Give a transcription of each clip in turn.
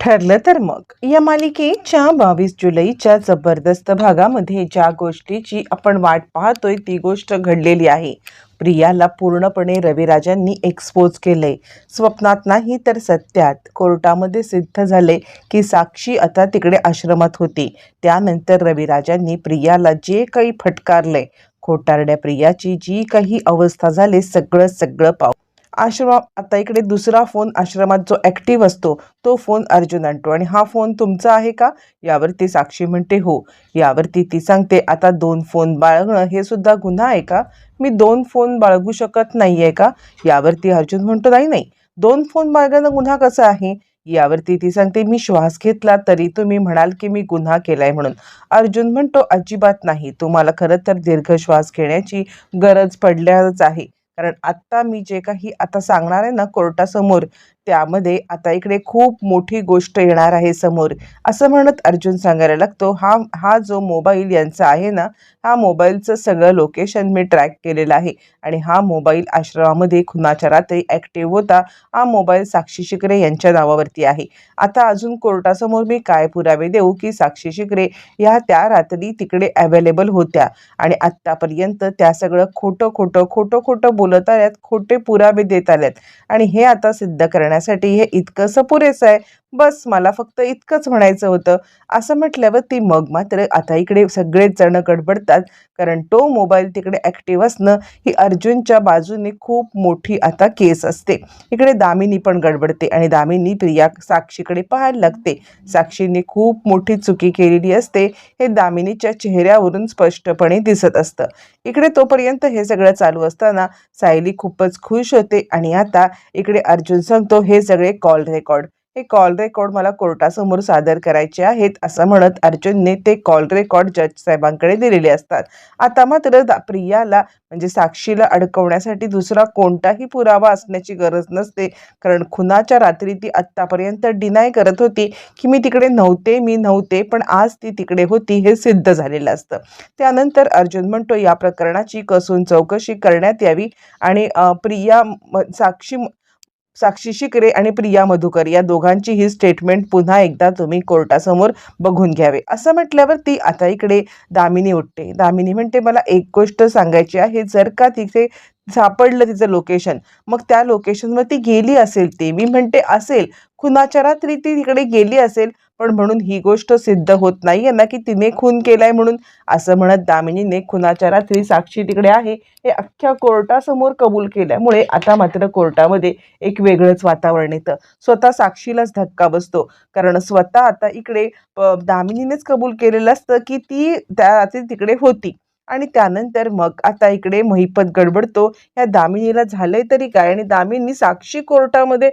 ठरलं तर मग. या मालिकेच्या बावीस जुलैच्या जबरदस्त भागामध्ये ज्या गोष्टीची आपण वाट पाहतोय ती गोष्ट घडलेली आहे. प्रियाला पूर्णपणे रविराजांनी एक्सपोज केलंय. स्वप्नात नाही तर सत्यात. कोर्टामध्ये सिद्ध झाले की साक्षी आता तिकडे आश्रमात होती. त्यानंतर रविराजांनी प्रियाला जे काही फटकारलंय खोटारड्या प्रियाची जी काही अवस्था झाली सगळं सगळं पाहू. आश्रम आता इकडे दुसरा फोन आश्रमात जो ॲक्टिव्ह असतो तो फोन अर्जुन आणतो. आणि हा फोन तुमचा आहे का? यावरती साक्षी म्हणते हो. यावरती ती सांगते आता दोन फोन बाळगणं हे सुद्धा गुन्हा आहे का? मी दोन फोन बाळगू शकत नाही आहे का? यावरती अर्जुन म्हणतो नाही नाही. दोन फोन बाळगणं गुन्हा कसा आहे? यावरती ती सांगते मी श्वास घेतला तरी तुम्ही म्हणाल की मी गुन्हा केलाय म्हणून. अर्जुन म्हणतो अजिबात नाही. तुम्हाला खरं तर दीर्घ श्वास घेण्याची गरज पडल्याच आहे. कारण आत्ता मी जे काही आता सांगणार आहे ना कोर्टासमोर त्यामध्ये आता इकडे खूप मोठी गोष्ट येणार आहे समोर. असं म्हणत अर्जुन सांगायला लागतो हा हा जो मोबाईल यांचा आहे ना हा मोबाईलचं सगळं लोकेशन मी ट्रॅक केलेलं आहे. आणि हा मोबाईल आश्रमामध्ये खुनाच्या रात्री ॲक्टिव्ह होता. हा मोबाईल साक्षी शिकरे यांच्या नावावरती आहे. आता अजून कोर्टासमोर मी काय पुरावे देऊ की साक्षी शिकरे ह्या त्या रात्री तिकडे अवेलेबल होत्या. आणि आत्तापर्यंत त्या सगळं खोटं खोटं खोटं खोटं बोलत आल्यात खोटे पुरावे देत आल्यात. आणि हे आता सिद्ध करण्यासाठी हे इतकंसं पुरेसं आहे. बस मला फक्त इतकंच म्हणायचं होतं. असं म्हटल्यावर ती मग मात्र आता इकडे सगळेच जण गडबडतात. कारण तो मोबाईल तिकडे ॲक्टिव्ह असणं ही अर्जुनच्या बाजूने खूप मोठी आता केस असते. इकडे दामिनी पण गडबडते आणि दामिनी प्रिया साक्षीकडे पाहायला लागते. साक्षीने खूप मोठी चुकी केलेली असते. हे दामिनीच्या चेहऱ्यावरून स्पष्टपणे दिसत असतं. इकडे तोपर्यंत हे सगळं चालू असताना सायली खूपच खुश होते आणि आता इकडे अर्जुन सांगतो हे सगळे कॉल रेकॉर्ड. हे कॉल रेकॉर्ड मला कोर्टासमोर सादर करायचे आहेत असं म्हणत अर्जुनने ते कॉल रेकॉर्ड जज साहेबांकडे दिलेले असतात. आता मात्र दा- प्रियाला म्हणजे साक्षीला अडकवण्यासाठी दुसरा कोणताही पुरावा असण्याची गरज नसते. कारण खुनाच्या रात्री ती आत्तापर्यंत डिनाय करत होती की मी तिकडे नव्हते मी नव्हते पण आज ती तिकडे होती हे सिद्ध झालेलं असतं. त्यानंतर अर्जुन म्हणतो या प्रकरणाची कसून चौकशी करण्यात यावी. आणि प्रिया म- साक्षी साक्षी शिकरे आणि प्रिया मधुकर या दोघांची ही स्टेटमेंट पुन्हा एकदा तुम्ही कोर्टासमोर बघून घ्यावे. असं म्हटल्यावर ती आता इकडे दामिनी उठते. दामिनी म्हणते मला एक गोष्ट सांगायची आहे. जर का तिथे सापडलं तिचं लोकेशन मग त्या लोकेशनवर ती गेली असेल ती. मी म्हणते असेल. खुनाच्या रात्री ती तिकडे गेली असेल पण म्हणून ही गोष्ट सिद्ध होत नाहीये ना की तिने खून केलाय म्हणून असं म्हणत दामिनीने खुनाच्या रात्री साक्षी तिकडे आहे. हे अख्ख्या कोर्टासमोर कबूल केल्यामुळे आता मात्र कोर्टामध्ये एक वेगळंच वातावरण येतं. स्वतः साक्षीलाच धक्का बसतो. कारण स्वतः आता इकडे दामिनीनेच कबूल केलेलं असतं की ती त्या रात्री तिकडे होती. आणि त्यानंतर मग आता इकडे महिपत गडबडतो. ह्या दामिनीला झालंय तरी काय? आणि दामिनी साक्षी कोर्टामध्ये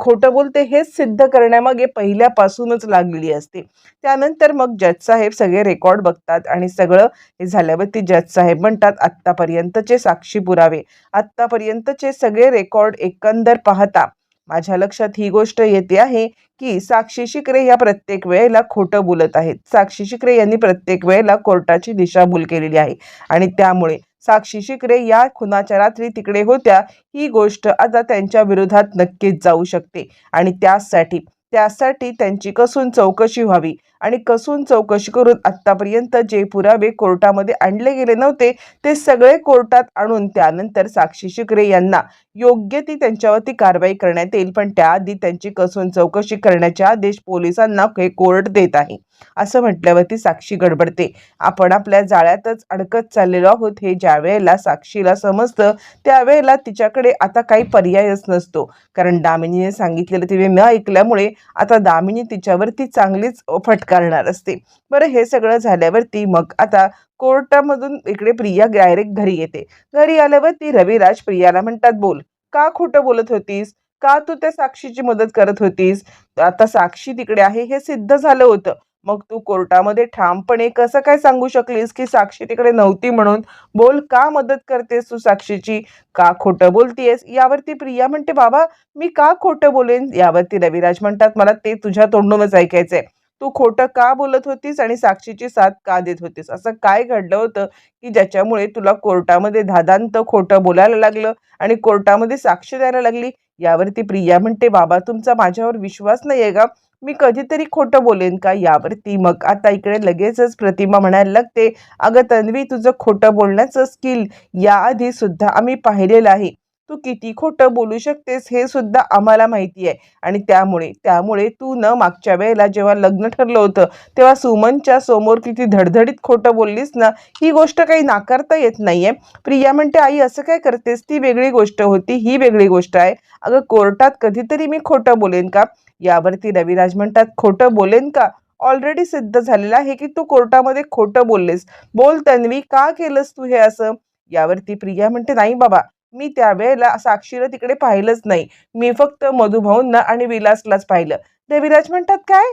खोटं बोलते हेच सिद्ध करण्यामागे पहिल्यापासूनच लागलेली असते. त्यानंतर मग जज साहेब सगळे रेकॉर्ड बघतात आणि सगळं हे झाल्यावरती जज साहेब म्हणतात आत्तापर्यंतचे साक्षी पुरावे. आत्तापर्यंतचे सगळे रेकॉर्ड एकंदर पाहता. माझ्या लक्षात ही गोष्ट येते आहे की साक्षी शिकरे या प्रत्येक वेळेला खोटं बोलत आहेत. साक्षी शिकरे यांनी प्रत्येक वेळेला कोर्टाची दिशाभूल केलेली आहे. आणि त्यामुळे साक्षी शिकरे या खुनाच्या रात्री तिकडे होत्या ही गोष्ट आता त्यांच्या विरोधात नक्कीच जाऊ शकते. आणि त्यासाठी त्यासाठी त्यांची कसून चौकशी व्हावी. आणि कसून चौकशी करून आत्तापर्यंत जे पुरावे कोर्टामध्ये आणले गेले नव्हते ते सगळे कोर्टात आणून त्यानंतर साक्षी शिकरे यांना योग्य ती त्यांच्यावरती कारवाई करण्यात येईल पण त्याआधी त्यांची कसून चौकशी करण्याचे आदेश पोलिसांना हे कोर्ट देत आहे. असं म्हटल्यावरती साक्षी गडबडते. आपण आपल्या जाळ्यातच अडकत चाललेलो आहोत हे ज्या वेळेला साक्षीला समजतं त्यावेळेला तिच्याकडे आता काही पर्यायच नसतो. कारण दामिनीने सांगितलेलं तिने न ऐकल्यामुळे आता दामिनी तिच्यावरती चांगलीच फट फटकारणार असते. बरं हे सगळं झाल्यावरती मग आता कोर्टामधून इकडे प्रिया डायरेक्ट घरी येते. घरी आल्यावर ती रविराज प्रियाला म्हणतात बोल का खोटं बोलत होतीस? का तू त्या साक्षीची मदत करत होतीस? आता साक्षी तिकडे आहे हे सिद्ध झालं होतं. मग तू कोर्टामध्ये ठामपणे कसं काय सांगू शकलीस की साक्षी तिकडे नव्हती म्हणून? बोल का मदत करतेस तू साक्षीची? का खोटं बोलतीयस? यावरती प्रिया म्हणते बाबा मी का खोटं बोलेन? यावरती रविराज म्हणतात मला ते तुझ्या तोंडूनच ऐकायचंय. तू खोटं का बोलत होतीस आणि साक्षीची साथ का देत होतीस? असं काय घडलं होतं की ज्याच्यामुळे तुला कोर्टामध्ये धादांत खोटं बोलायला लागलं आणि कोर्टामध्ये साक्ष द्यायला लागली? यावरती प्रिया म्हणते बाबा तुमचा माझ्यावर विश्वास नाही आहे का? मी कधीतरी खोटं बोलेन का? यावरती मग आता इकडे लगेचच प्रतिमा म्हणायला लागते अगं तन्वी तुझं खोटं बोलण्याचं स्किल याआधी सुद्धा आम्ही पाहिलेलं आहे. तू किती खोटं बोलू शकतेस हे सुद्धा आम्हाला माहिती आहे. आणि त्यामुळे त्यामुळे तू न मागच्या वेळेला जेव्हा लग्न ठरलं होतं तेव्हा सुमनच्या समोर किती धडधडीत खोटं बोललीस ना ही गोष्ट काही नाकारता येत नाहीये. प्रिया म्हणते आई असं काय करतेस? ती वेगळी गोष्ट होती ही वेगळी गोष्ट आहे. अगं कोर्टात कधीतरी मी खोटं बोलेन का? यावरती रविराज म्हणतात खोटं बोलेन का? ऑलरेडी सिद्ध झालेलं आहे की तू कोर्टामध्ये खोटं बोललेस. बोल तन्वी का केलंस तू हे असं? यावरती प्रिया म्हणते नाही बाबा मी त्यावेळेला साक्षीला तिकडे पाहिलंच नाही. मी फक्त मधुभाऊंना आणि विलासलाच पाहिलं. देवीराज म्हणतात काय?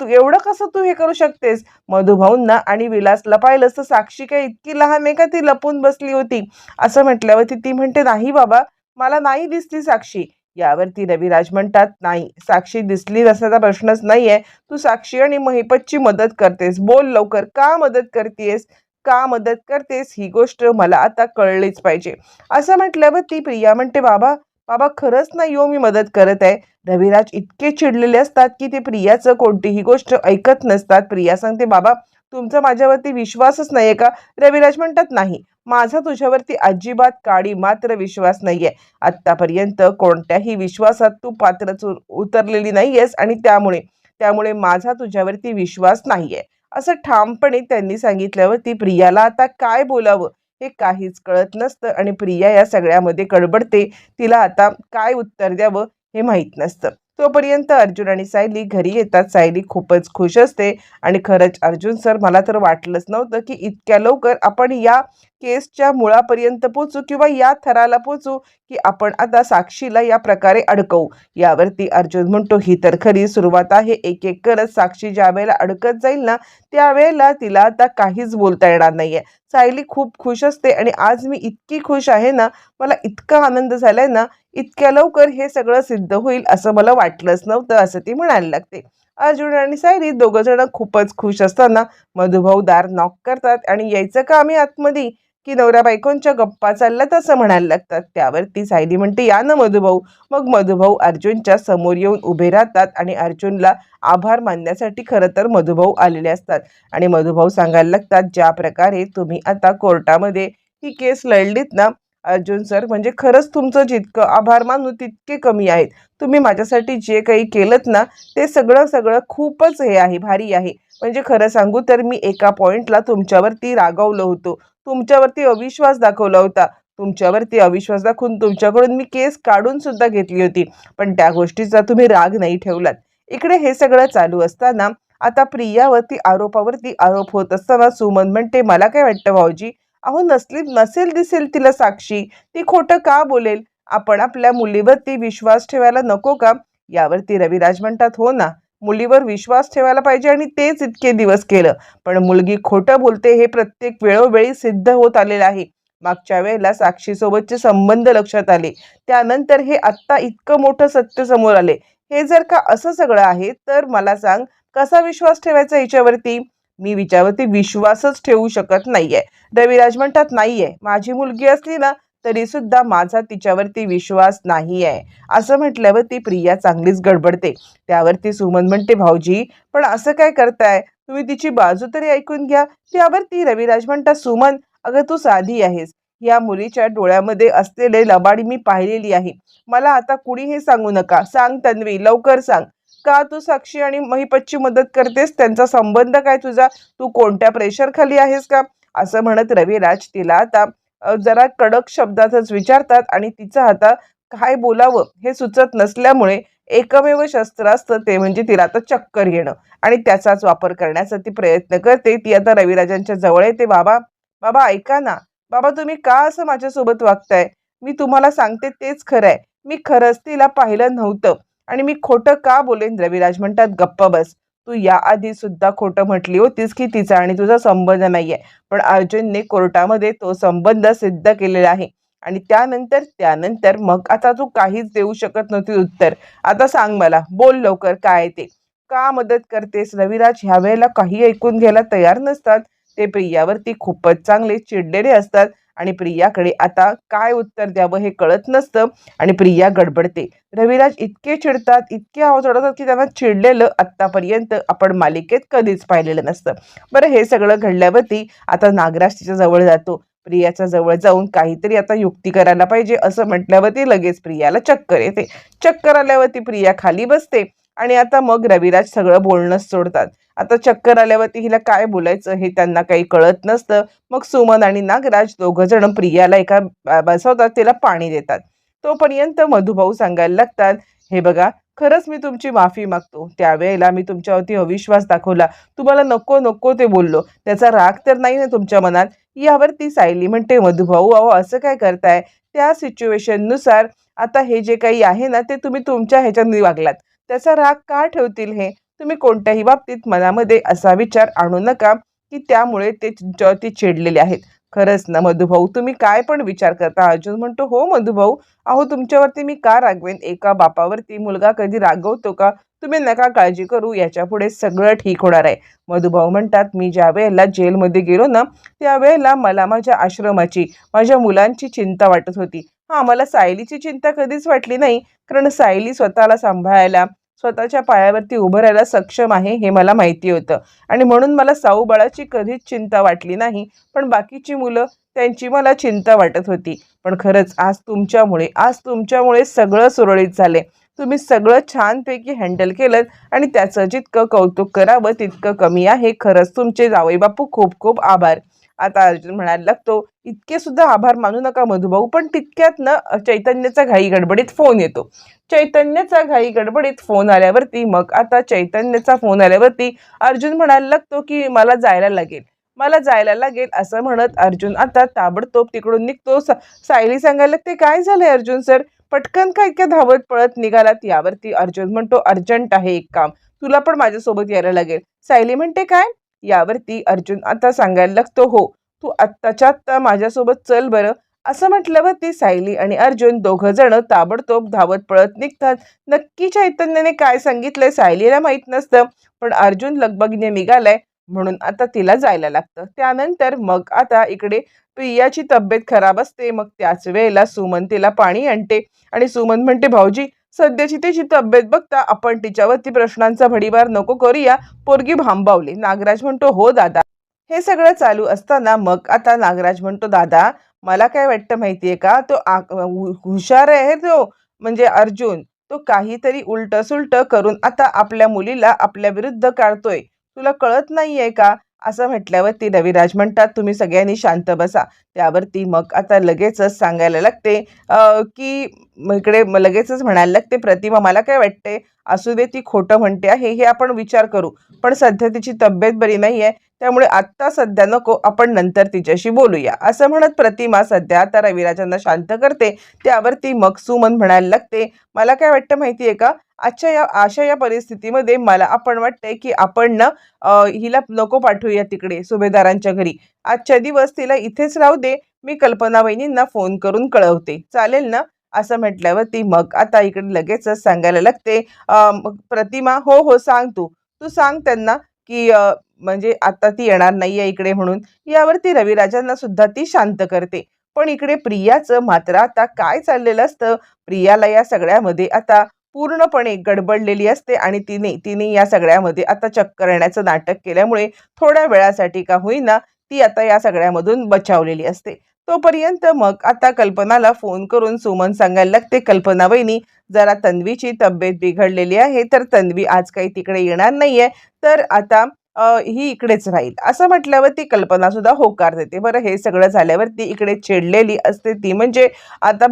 तू एवढं कसं तू हे करू शकतेस? मधुभाऊंना आणि विलासला पाहिलंस तर साक्षी काय इतकी लहान आहे का? ती लपून बसली होती. असं म्हटल्यावरती ती म्हणते नाही बाबा मला नाही दिसली साक्षी. यावरती रविराज म्हणतात नाही साक्षी दिसली नसण्याचा प्रश्नच नाहीये. तू साक्षी आणि महिपतची मदत करतेस. बोल लवकर. का मदत करतेस? का मदत करतेस ही गोष्ट मला आता कळलीच पाहिजे. असं म्हटल्यावर ती प्रिया म्हणते बाबा बाबा खरंच नाही हो मी मदत करत आहे. रविराज इतके चिडलेले असतात की ते प्रियाचं कोणतीही गोष्ट ऐकत नसतात. प्रिया सांगते बाबा तुमचा माझ्यावरती विश्वासच नाहीये का? रविराज म्हणतात नाही. माझा तुझ्यावरती अजिबात काळी मात्र विश्वास नाहीये. आत्तापर्यंत कोणत्याही विश्वासात तू पात्रच उ- उतरलेली नाहीयेस आणि त्यामुळे त्यामुळे माझा तुझ्यावरती विश्वास नाहीये. असं ठामपणे त्यांनी सांगितल्यावर ती प्रियाला आता काय बोलावं हे काहीच कळत नसतं आणि प्रिया या सगळ्यामध्ये कडबडते. तिला आता काय उत्तर द्यावं हे माहीत नसतं. तोपर्यंत अर्जुन आणि सायली घरी येतात. सायली खूपच खुश असते. आणि खरंच अर्जुन सर मला तर वाटलंच नव्हतं की इतक्या लवकर आपण या केसच्या मुळापर्यंत पोचू किंवा या थराला पोचू की आपण आता साक्षीला या प्रकारे अडकवू. यावरती अर्जुन म्हणतो ही तर खरी सुरुवात आहे. एक एक करत साक्षी ज्या वेळेला अडकत जाईल ना त्यावेळेला तिला आता काहीच बोलता येणार नाहीये. सायली खूप खुश असते आणि आज मी इतकी खुश आहे ना मला इतका आनंद झालाय ना इतक्या लवकर हे सगळं सिद्ध होईल असं मला वाटलंच नव्हतं असं ती म्हणायला लागते. अर्जुन आणि सायली दोघं जण खूपच खुश असताना मधुभाऊ दार नॉक करतात आणि यायचं का आम्ही आतमध्ये. की नवरा बायकोंच्या गप्पा चालल्यात असं म्हणायला लागतात. त्यावरती सायली म्हणते या ना मधुभाऊ. मग मधुभाऊ अर्जुनच्या समोर येऊन उभे राहतात आणि अर्जुनला आभार मानण्यासाठी खरं तर मधुभाऊ आलेले असतात. आणि मधुभाऊ सांगायला लागतात ज्या प्रकारे तुम्ही आता कोर्टामध्ये ही केस लढलीत ना अर्जुन सर म्हणजे खरंच तुमचं जितकं आभार मानू तितके कमी आहेत. तुम्ही माझ्यासाठी जे काही केलं ना ते सगळं सगळं खूपच हे आहे भारी आहे. म्हणजे खरं सांगू तर मी एका पॉईंटला तुमच्यावरती रागावलं होतो. तुमच्यावरती अविश्वास दाखवला होता. तुमच्यावरती अविश्वास दाखवून तुमच्याकडून मी केस काढून सुद्धा घेतली होती. पण त्या गोष्टीचा तुम्ही राग नाही ठेवलात. इकडे हे सगळं चालू असताना आता प्रियावरती आरोपावरती आरोप होत असताना सुमन म्हणते मला काय वाटतं भाऊजी? अहो नसली नसेल दिसेल तिला साक्षी. ती खोटं का बोलेल? आपण आपल्या मुलीवरती विश्वास ठेवायला नको का? यावरती रविराज म्हणतात हो ना मुलीवर विश्वास ठेवायला पाहिजे आणि तेच इतके दिवस केलं. पण मुलगी खोटं बोलते हे प्रत्येक वेळोवेळी सिद्ध होत आलेलं आहे. मागच्या वेळेला साक्षीसोबतचे संबंध लक्षात आले. त्यानंतर हे आत्ता इतकं मोठं सत्य समोर आले. हे जर का असं सगळं आहे तर मला सांग कसा विश्वास ठेवायचा हिच्यावरती? मी विचारवरती विश्वासच ठेवू शकत नाहीये. रविराज म्हणतात नाहीये. माझी मुलगी असली ना तरी सुद्धा माझा तिच्यावरती विश्वास नाही आहे असं म्हटल्यावर ती प्रिया चांगलीच गडबडते. त्यावरती सुमन म्हणते भाऊजी पण असं काय करताय? तुम्ही तिची बाजू तरी ऐकून घ्या. त्यावरती रविराज म्हणता सुमन अगं तू साधी आहेस. या मुलीच्या डोळ्यामध्ये असलेले लबाडी मी पाहिलेली आहे. मला आता कुणीही सांगू नका. सांग तन्वी लवकर सांग. का तू साक्षी आणि महिपतची मदत करतेस? त्यांचा संबंध काय तुझा? तू कोणत्या प्रेशर खाली आहेस का? असं म्हणत रविराज तिला आता जरा कडक शब्दातच विचारतात आणि तिचं आता काय बोलावं हे सुचत नसल्यामुळे एकमेव शस्त्र असतं ते म्हणजे तिला आता चक्कर येणं आणि त्याचाच वापर करण्याचा ती प्रयत्न करते. ती आता रविराजांच्या जवळ येते बाबा बाबा ऐका ना. बाबा तुम्ही का असं माझ्यासोबत वागताय? मी तुम्हाला सांगते तेच खरं आहे. मी खरंच तिला पाहिलं नव्हतं आणि मी खोटं का बोलेन? रविराज म्हणतात गप्प बस. तू याआधी सुद्धा खोटं म्हटली होतीस की तिचा आणि तुझा संबंध नाहीये. पण अर्जुनने कोर्टामध्ये तो संबंध सिद्ध केलेला आहे. आणि त्यानंतर त्यानंतर मग आता तू काहीच देऊ शकत नव्हती उत्तर. आता सांग मला बोल लवकर काय ते? का मदत करतेस? रविराज ह्या वेळेला काही ऐकून घ्यायला तयार नसतात. ते प्रियावरती खूपच चांगले चिडलेले असतात. आणि प्रियाकडे आता काय उत्तर द्यावं हे कळत नसतं आणि प्रिया गडबडते. रविराज इतके चिडतात इतके आवाज ओढतात की त्यांना चिडलेलं आत्तापर्यंत आपण मालिकेत कधीच पाहिलेलं नसतं. बरं हे सगळं घडल्यावरती आता नागराज तिच्या जवळ जातो. प्रियाच्या जवळ जाऊन काहीतरी आता युक्ती करायला पाहिजे असं म्हटल्यावरती लगेच प्रियाला चक्कर येते. चक्कर आल्यावरती प्रिया खाली बसते आणि आता मग रविराज सगळं बोलणंच सोडतात. आता चक्कर आल्यावरती हिला काय बोलायचं हे त्यांना काही कळत नसतं. मग सुमन आणि नागराज दोघं जण प्रियाला एका बसवतात तिला पाणी देतात. तोपर्यंत मधुभाऊ सांगायला लागतात हे बघा खरंच मी तुमची माफी मागतो. त्यावेळेला मी तुमच्यावरती अविश्वास दाखवला. तुम्हाला नको नको ते बोललो. त्याचा राग तर नाही ना तुमच्या मनात? यावरती सायली म्हणते मधुभाऊ अहो असं काय करताय? त्या सिच्युएशननुसार आता हे जे काही आहे ना ते तुम्ही तुमच्या ह्याच्यात वागलात त्याचा राग का ठेवतील हे? तुम्ही कोणत्याही बाबतीत मनामध्ये असा विचार आणू नका की त्यामुळे ते तुमच्यावरती चिडलेले आहेत. खरंच ना मधुभाऊ तुम्ही काय पण विचार करता. अर्जुन म्हणतो हो मधुभाऊ अहो तुमच्यावरती मी का रागवेन? एका बापावरती मुलगा कधी रागवतो का? तुम्ही नका काळजी करू याच्यापुढे सगळं ठीक होणार आहे. मधुभाऊ म्हणतात मी ज्या वेळेला जेलमध्ये गेलो ना त्यावेळेला मला माझ्या आश्रमाची माझ्या मुलांची चिंता वाटत होती. हां मला सायलीची चिंता कधीच वाटली नाही कारण सायली स्वतःला सांभाळायला स्वतःच्या पायावरती उभं राहायला सक्षम आहे हे मला माहिती होतं. आणि म्हणून मला साऊ बाळाची कधीच चिंता वाटली नाही पण बाकीची मुलं त्यांची मला चिंता वाटत होती. पण खरंच आज तुमच्यामुळे आज तुमच्यामुळे सगळं सुरळीत झाले तुम्ही सगळं छानपैकी हँडल केलं आणि त्याचं जितकं कौतुक करावं तितकं कमी आहे. खरंच तुमचे जावई बापू खूप खूप आभार. आता अर्जुन म्हणायला लागतो इतके सुद्धा आभार मानू नका मधुभाऊ पण तितक्यात ना चैतन्याचा घाई गडबडीत फोन येतो. चैतन्याचा घाई गडबडीत फोन आल्यावरती मग आता चैतन्याचा फोन आल्यावरती अर्जुन म्हणायला लागतो की मला जायला लागेल. मला जायला लागेल असं म्हणत अर्जुन आता ताबडतोब तिकडून निघतो. सा- सायली सांगायला लागते काय झालंय अर्जुन सर? पटकन काय इतक्या धावत पळत निघालात? यावरती अर्जुन म्हणतो अर्जंट आहे एक काम. तुला पण माझ्यासोबत यायला लागेल. सायली म्हणते काय? यावरती अर्जुन आता सांगायला लागतो हो तू आत्ताच्या आत्ता माझ्यासोबत चल बरं. असं म्हटल्यावरती सायली आणि अर्जुन दोघं जण ताबडतोब धावत पळत निघतात. नक्की चैतन्याने काय सांगितलंय सायलीला माहीत नसतं पण अर्जुन लगबगीने निघालाय म्हणून आता तिला जायला लागतं. त्यानंतर मग आता इकडे प्रियाची तब्येत खराब असते मग त्याच वेळेला सुमन तिला पाणी आणते आणि सुमन म्हणते भाऊजी सध्याची तिची तब्येत बघता आपण तिच्यावरती प्रश्नांचा भडीवार नको करूया. पोरगी भांबावली. नागराज म्हणतो हो दादा. हे सगळं चालू असताना मग आता नागराज म्हणतो दादा मला काय वाटतं माहितीये का? तो आ- हु- हुशार आहे तो म्हणजे अर्जुन. तो काहीतरी उलट सुलट करून आता आपल्या मुलीला आपल्या विरुद्ध काढतोय. तुला कळत नाहीये का? असं म्हटल्यावरती रविराज म्हणतात तुम्ही सगळ्यांनी शांत बसा. त्यावरती मग आता लगेचच सांगायला लागते की इकडे लगेचच म्हणायला लागते प्रतिमा मला काय वाटते असू दे ती खोटं म्हणते आहे हे आपण विचार करू. पण सध्या तिची तब्येत बरी नाही आहे त्यामुळे आत्ता सध्या नको आपण नंतर तिच्याशी बोलूया. असं म्हणत प्रतिमा सध्या आता रविराजांना शांत करते. त्यावरती मग सुमन म्हणायला लागते मला काय वाटतं माहिती आहे का? आजच्या या अशा या परिस्थितीमध्ये मला आपण वाटतंय की आपण ना हिला नको पाठवूया तिकडे सुभेदारांच्या घरी. आजच्या दिवस तिला इथेच राहू दे मी कल्पना वहिनींना फोन करून कळवते. चालेल ना? असं म्हटल्यावरती मग आता इकडे लगेचच सांगायला लागते मग प्रतिमा हो हो सांग तू. तू सांग त्यांना की म्हणजे आता ती येणार नाहीये इकडे म्हणून यावरती रविराजांना सुद्धा ती शांत करते. पण इकडे प्रियाचं मात्र आता काय चाललेलं असतं? प्रियाला या सगळ्यामध्ये आता पूर्णपणे गडबडलेली असते आणि तिने तिने या सगळ्यामध्ये आता चक्कर येण्याचं नाटक केल्यामुळे थोड्या वेळासाठी का होईना ती आता या सगळ्यामधून बचावलेली असते. तोपर्यंत मग आता कल्पनाला फोन करून सुमन सांगायला लागते कल्पना वहिनी जरा तन्वीची तब्येत बिघडलेली आहे तर तन्वी आज काही तिकडे येणार नाहीये. तर आता ही इकडेच राहील. असं म्हटल्यावरती कल्पना सुद्धा होकार देते. बरं हे सगळं झाल्यावरती इकडे चिडलेली असते ती. म्हणजे आता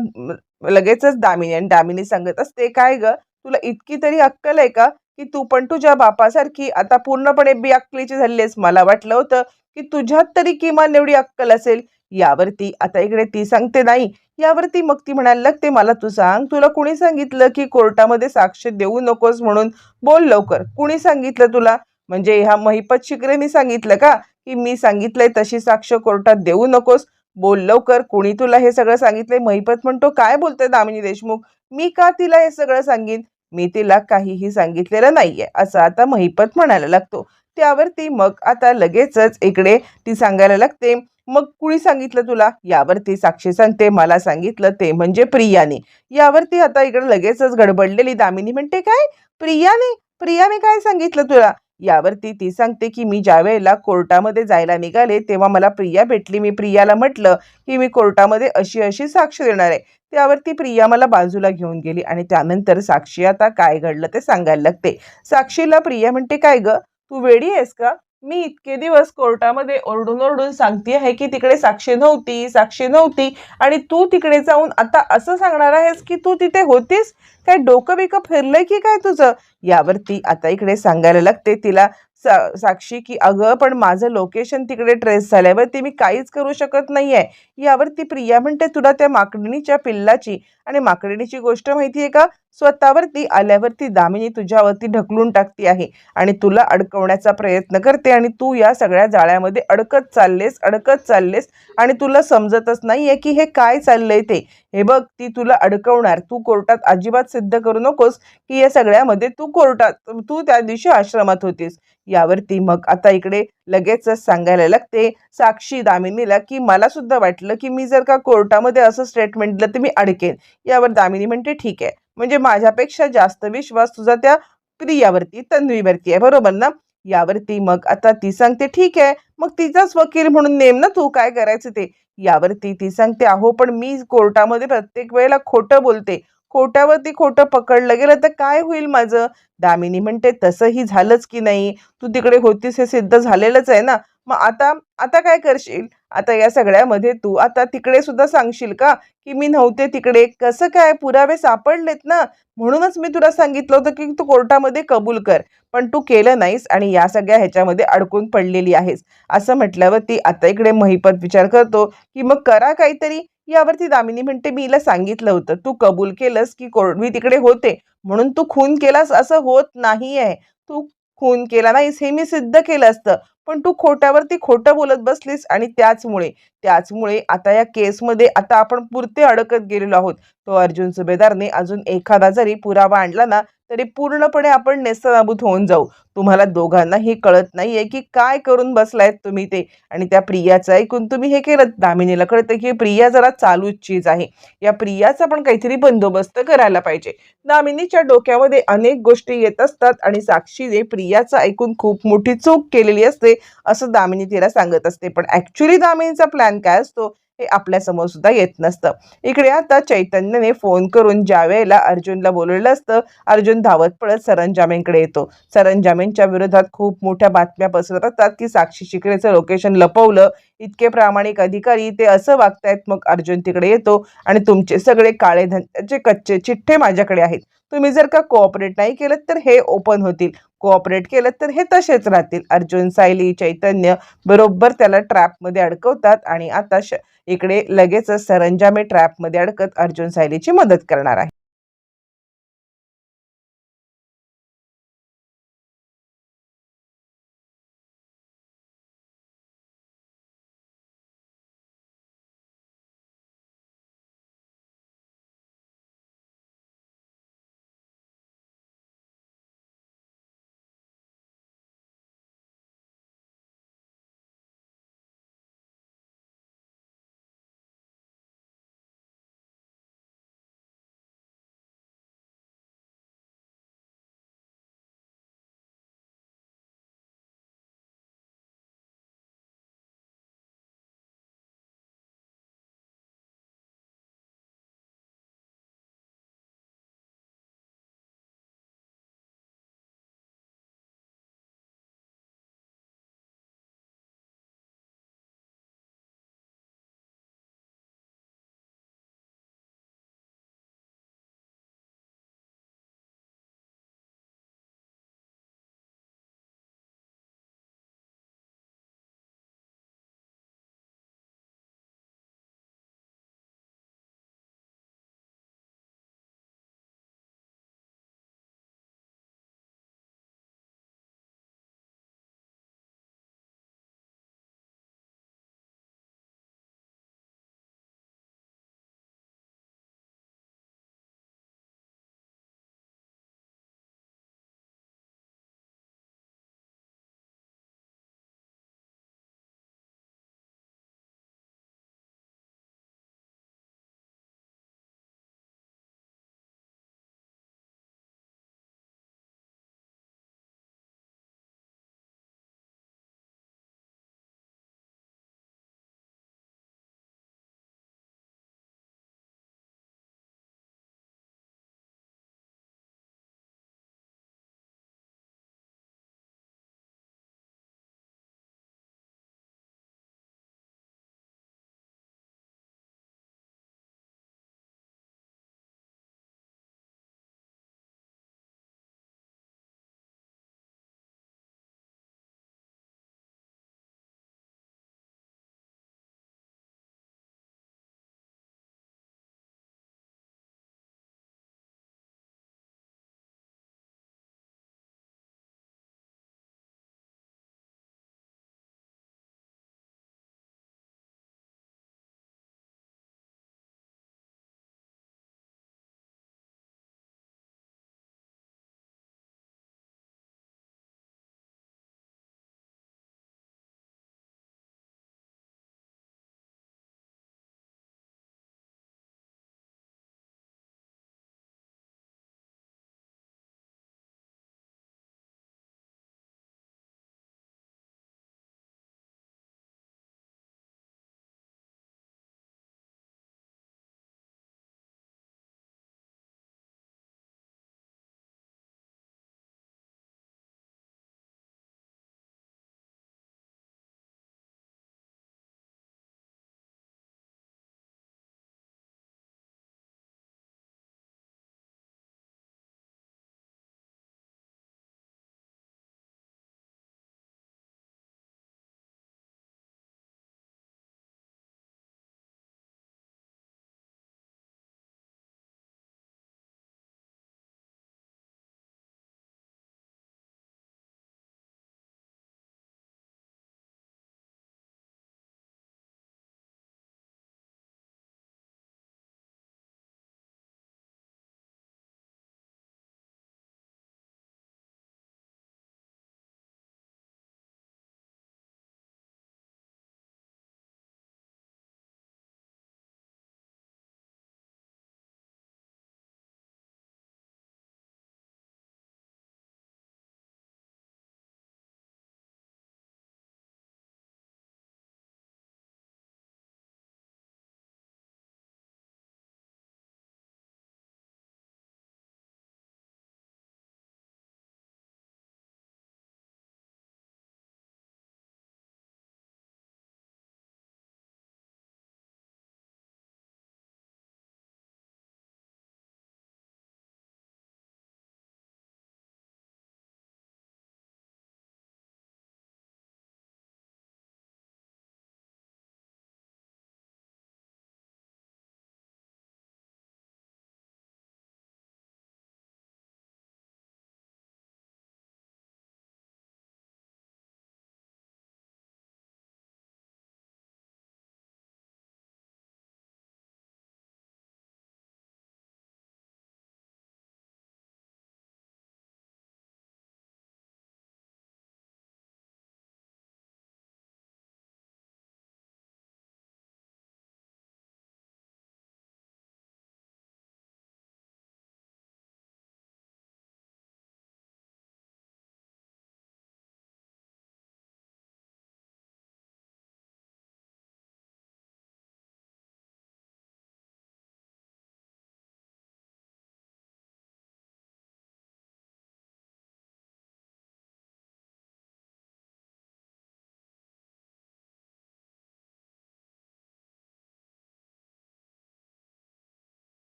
लगेचच दामिनी आणि दामिनी सांगत असते काय ग? तुला इतकी तरी अक्कल आहे का? की तू पण तुझ्या बापासारखी आता पूर्णपणे बिअक्कलीची झालीस मला वाटलं होतं की तुझ्यात तरी किमान एवढी अक्कल असेल. यावरती आता इकडे ती सांगते नाही यावरती मग ती म्हणायला लागते मला तू सांग तुला कुणी सांगितलं की कोर्टामध्ये साक्ष देऊ नकोस म्हणून? बोल लवकर. कुणी सांगितलं तुला? म्हणजे ह्या महिपत शिकरेनी सांगितलं का? की मी सांगितलंय तशी साक्ष कोर्टात देऊ नकोस. बोल लवकर. कुणी तुला हे सगळं सांगितलंय? महिपत म्हणतो काय बोलतोय दामिनी देशमुख? मी का तिला हे सगळं सांगीन? मी तिला काहीही सांगितलेलं नाहीये. असं आता महिपत म्हणायला लागतो. त्यावरती मग आता लगेचच इकडे ती सांगायला लागते मग कुणी सांगितलं तुला? यावरती साक्षी सांगते मला सांगितलं ते म्हणजे प्रियाने. यावरती आता इकडे लगेचच गडबडलेली दामिनी म्हणते काय? प्रियाने? प्रियाने काय सांगितलं तुला? यावरती ती सांगते की मी ज्या वेळेला कोर्टामध्ये जायला निघाले तेव्हा मला प्रिया भेटली. मी प्रियाला म्हटलं की मी कोर्टामध्ये अशी अशी साक्ष देणार आहे. त्यावरती प्रिया मला बाजूला घेऊन गेली आणि त्यानंतर साक्षी आता काय घडलं ते सांगायला लागते. साक्षीला प्रिया म्हणते काय ग? तू वेडी आहेस का? मी इतके दिवस कोर्टामध्ये ओरडून ओरडून सांगते आहे की तिकडे साक्षी नव्हती साक्षी नव्हती आणि तू तिकडे जाऊन आता असं सांगणार आहेस की तू तिथे होतीस? काय डोकं बिकं फिरलंय की काय तुझं? यावरती आता इकडे सांगायला लागते तिला सा साक्षी की अगं पण माझं लोकेशन तिकडे ट्रेस झाल्यावरती मी काहीच करू शकत नाही आहे यावरती प्रिया म्हणते तुला त्या माकडणीच्या पिल्लाची आणि माकडणीची गोष्ट माहिती आहे का? स्वतःवरती आल्यावरती दामिनी तुझ्यावरती ढकलून टाकती आहे आणि तुला अडकवण्याचा प्रयत्न करते आणि तू या सगळ्या जाळ्यामध्ये अडकत चाललेस अडकत चाललेस आणि तुला समजतच नाही आहे की हे काय चाललंय ते. हे बघ ती तुला अडकवणार. तू कोर्टात अजिबात सिद्ध करू नकोस की या सगळ्यामध्ये तू कोर्टात तू त्या दिवशी आश्रमात होतीस. यावरती मग आता इकडे लगेचच सांगायला लागते. साक्षी दामिनीला की मला सुद्धा वाटलं की मी जर का कोर्टामध्ये असं स्टेटमेंट दिलं तर मी अडकेन. यावर दामिनी म्हणते ठीक आहे. म्हणजे माझ्यापेक्षा जास्त विश्वास तुझा त्या प्रियावरती तन्वीवरती आहे. बरोबर ना? यावरती मग आता ती सांगते ठीक आहे. मग तिचाच वकील म्हणून नेम ना तू. काय करायचं ते? यावरती ती सांगते अहो पण मी कोर्टामध्ये प्रत्येक वेळेला खोटं बोलते. खोट्यावरती खोटं पकडलं गेलं तर काय होईल माझं? दामिनी म्हणते तसंही झालंच की नाही? तू तिकडे होतीस हे सिद्ध झालेलंच आहे ना? मग आता आता काय करशील? आता या सगळ्यामध्ये तू आता तिकडे सुद्धा सांगशील का की मी नव्हते तिकडे? कसं काय? पुरावे सापडलेत ना? म्हणूनच मी तुला सांगितलं होतं की तू कोर्टामध्ये कबूल कर. पण तू केलं नाहीस आणि या सगळ्या ह्याच्यामध्ये अडकून पडलेली आहेस. असं म्हटल्यावर ती आता इकडे महिपत विचार करतो की मग करा काहीतरी? यावरती दामिनी म्हणते मी हिला सांगितलं होतं. तू कबूल केलंस की कोर्ट मी तिकडे होते. म्हणून तू खून केलास असं होत नाही आहे तू खून केला नाहीस हे मी सिद्ध केलं असतं. पण तू खोट्यावरती खोटं बोलत बसलीस आणि त्याचमुळे त्याचमुळे आता या केसमध्ये आता आपण पुरते अडकत गेलेलो आहोत. तो अर्जुन सुभेदारने अजून एखादा जरी पुरावा आणला ना तरी पूर्णपणे आपण नेस्तनाबूत होऊन जाऊ. तुम्हाला दोघांनाही कळत नाहीये की काय करून बसलायत तुम्ही ते. आणि त्या प्रियाचं ऐकून तुम्ही हे केलं. दामिनीला कळतं की प्रिया जरा चालूच चीज आहे. या प्रियाचा पण काहीतरी बंदोबस्त करायला पाहिजे. दामिनीच्या डोक्यामध्ये अनेक गोष्टी येत असतात आणि साक्षीने प्रियाचं ऐकून खूप मोठी चूक केलेली असते असं दामिनी तिला सांगत असते. पण ऍक्च्युली दामिनीचा प्लॅन काय असतो? हे आपल्यासमोर सुद्धा येत नसतं. इकडे आता चैतन्यने फोन करून ज्या वेळेला अर्जुनला बोलवलेलं असतं अर्जुन धावत पळत सरंजामेंकडे येतो. सरंजामेंच्या विरोधात खूप मोठ्या बातम्या पसरत असतात की साक्षी शिकरेचं लोकेशन लपवलं. इतके प्रामाणिक अधिकारी ते असं वागतायत मग अर्जुन तिकडे येतो आणि तुमचे सगळे काळे धंद्याचे कच्चे चिठ्ठे माझ्याकडे आहेत. तुम्ही जर का कोऑपरेट नाही केलं तर हे ओपन होतील. कोऑपरेट केलं तर हे तसेच राहतील. अर्जुन सायली चैतन्य बरोबर त्याला ट्रॅपमध्ये अडकवतात आणि आता श इकडे लगेचच सरंजामे ट्रॅपमध्ये अडकत अर्जुन सायलीची मदत करणार आहे.